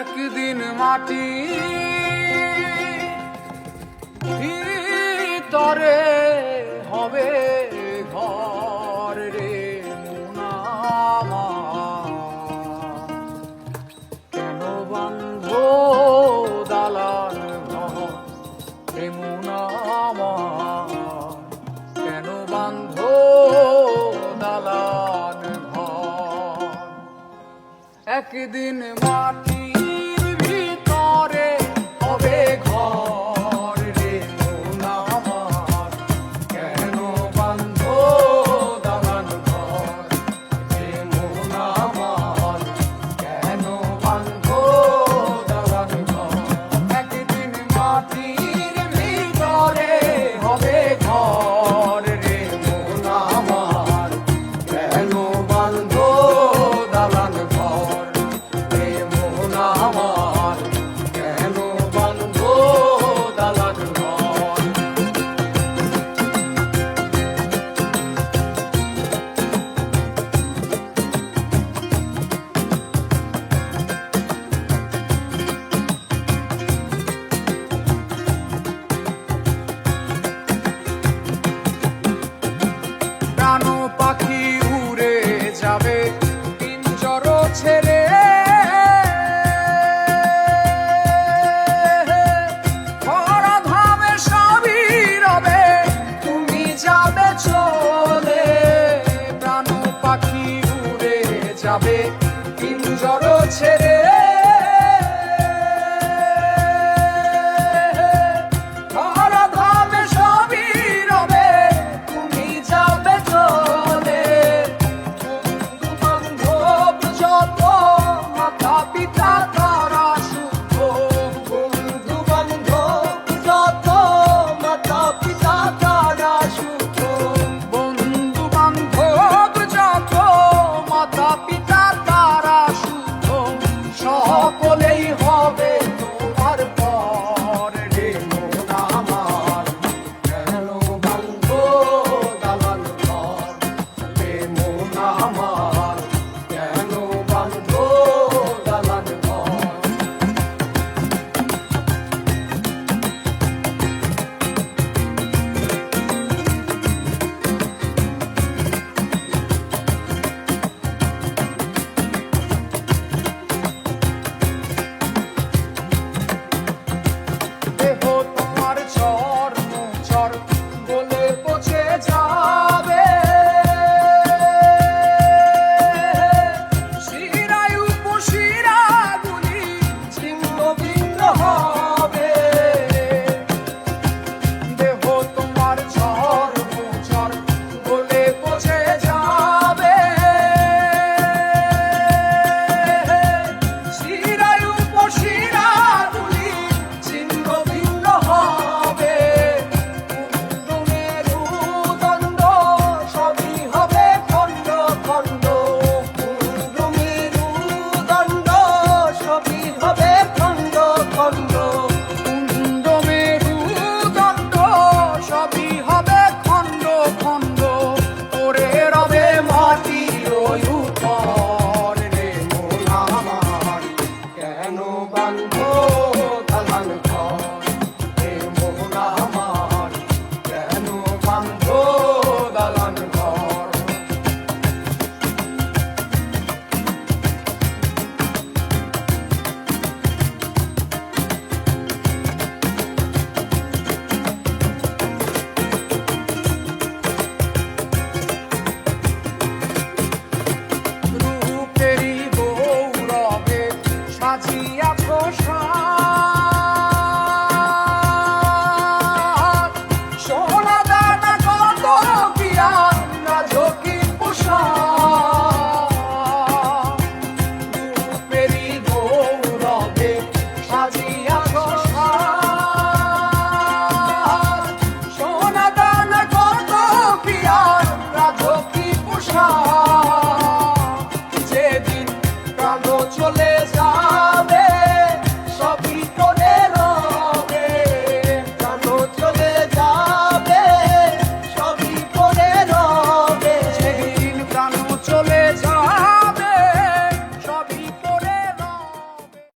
একদিন মাটি তরে হবে ঘর রে মুনামা। কেন বন্ধ দালান ঘর? রে মুনামা কেন বন্ধ দালান ভ একদিন মাটি জড় ছেড়ে Oh. chole